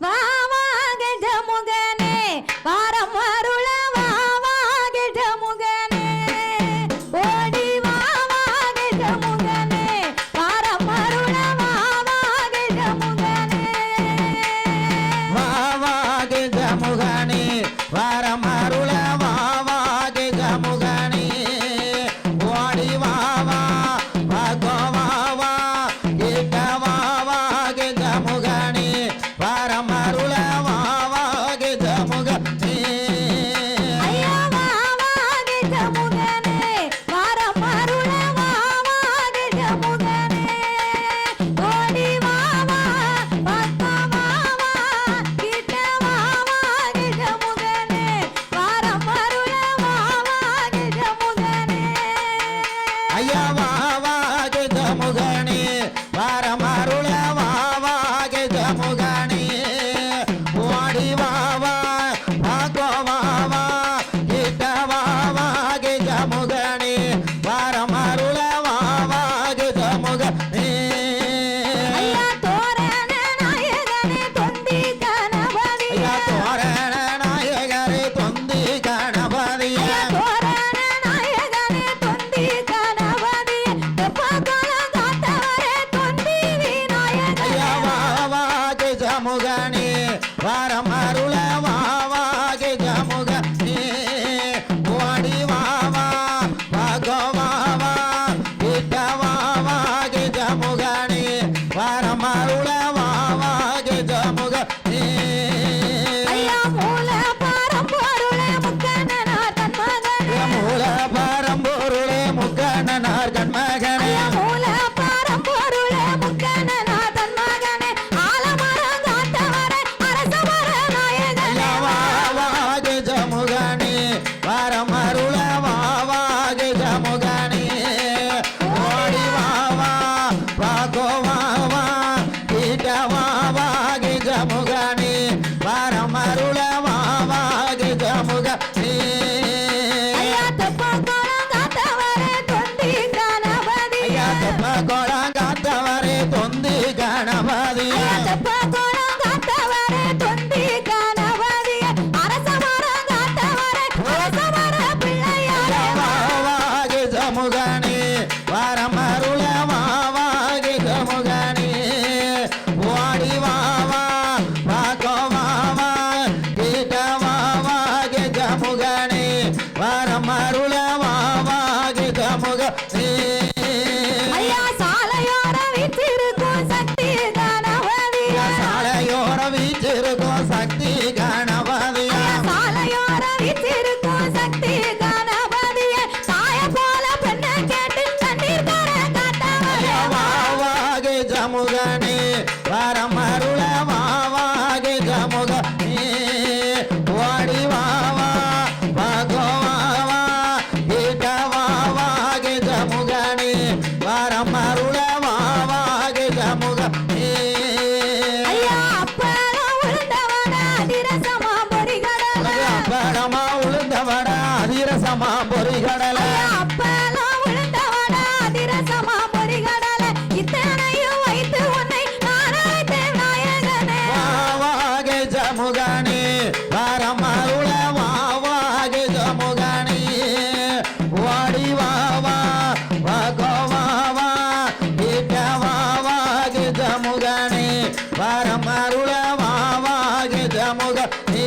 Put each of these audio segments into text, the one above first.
வா முகனே வாரமாருள வாவாகித முகனே கமுகனே வரமருள மாவாகி கமுகனே ஓடி வாவா பகவாவா கீட்டவாவாகி கமுகனே வரமருள மாவாகி கமுகனே அப்படமா உளுந்தவடா அதிரசமா பொறிகடலா? முகனே வரமருள வாவாக முகனே வாடி வாவா பகவாவா கிட்ட வாவாக முகனே வரமருள வாவாக முகனே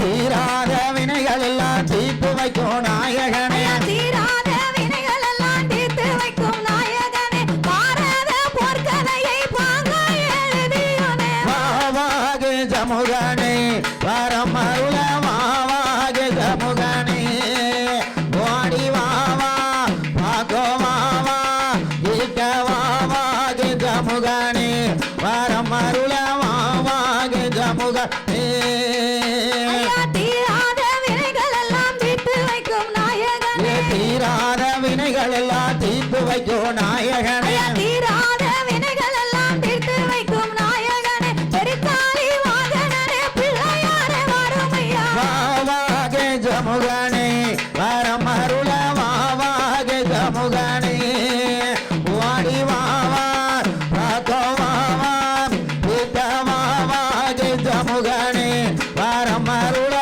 தீராத வினைகள் எல்லாம் தீர்த்து வைக்கும் நாயகனே. முகனே வாடி மாமா ராக்கோ மாமா பித்த மாமா ஜெய்த முகனே பரமருள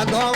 adoro